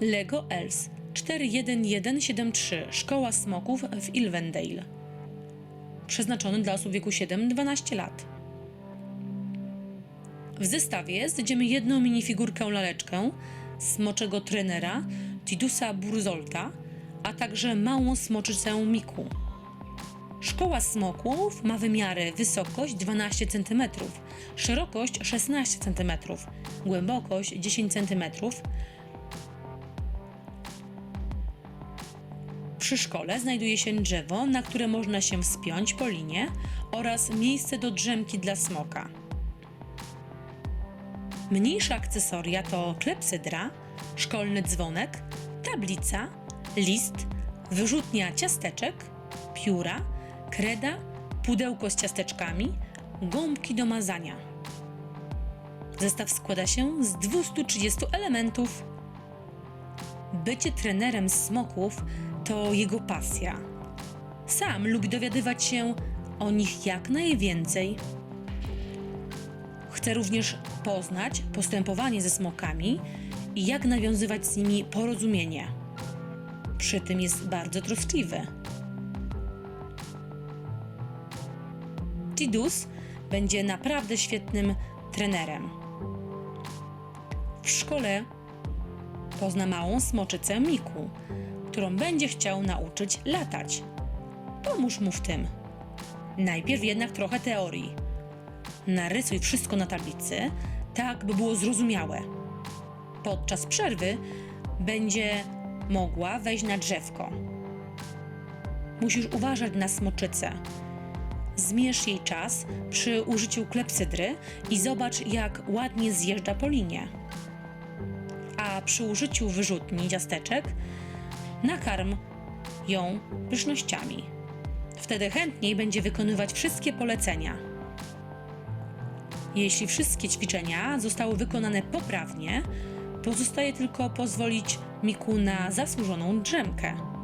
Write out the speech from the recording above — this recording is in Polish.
Lego Els 41173 Szkoła Smoków w Ilvendale. Przeznaczony dla osób wieku 7-12 lat. W zestawie znajdziemy jedną minifigurkę laleczkę smoczego trenera Tidusa Burzolta, a także małą smoczycę Miku. Szkoła smoków ma wymiary wysokość 12 cm, szerokość 16 cm, głębokość 10 cm. Przy szkole znajduje się drzewo, na które można się wspiąć po linie oraz miejsce do drzemki dla smoka. Mniejsze akcesoria to klepsydra, szkolny dzwonek, tablica, list, wyrzutnia ciasteczek, pióra, kreda, pudełko z ciasteczkami, gąbki do mazania. Zestaw składa się z 230 elementów. Bycie trenerem smoków to jego pasja. Sam lubi dowiadywać się o nich jak najwięcej. Chce również poznać postępowanie ze smokami i jak nawiązywać z nimi porozumienie. Przy tym jest bardzo troskliwy. Tidus będzie naprawdę świetnym trenerem. W szkole pozna małą smoczycę Miku, którą będzie chciał nauczyć latać. Pomóż mu w tym. Najpierw jednak trochę teorii. Narysuj wszystko na tablicy, tak by było zrozumiałe. Podczas przerwy będzie mogła wejść na drzewko. Musisz uważać na smoczycę. Zmierz jej czas przy użyciu klepsydry i zobacz, jak ładnie zjeżdża po linie. A przy użyciu wyrzutni ciasteczek nakarm ją pysznościami. Wtedy chętniej będzie wykonywać wszystkie polecenia. Jeśli wszystkie ćwiczenia zostały wykonane poprawnie, pozostaje tylko pozwolić Miku na zasłużoną drzemkę.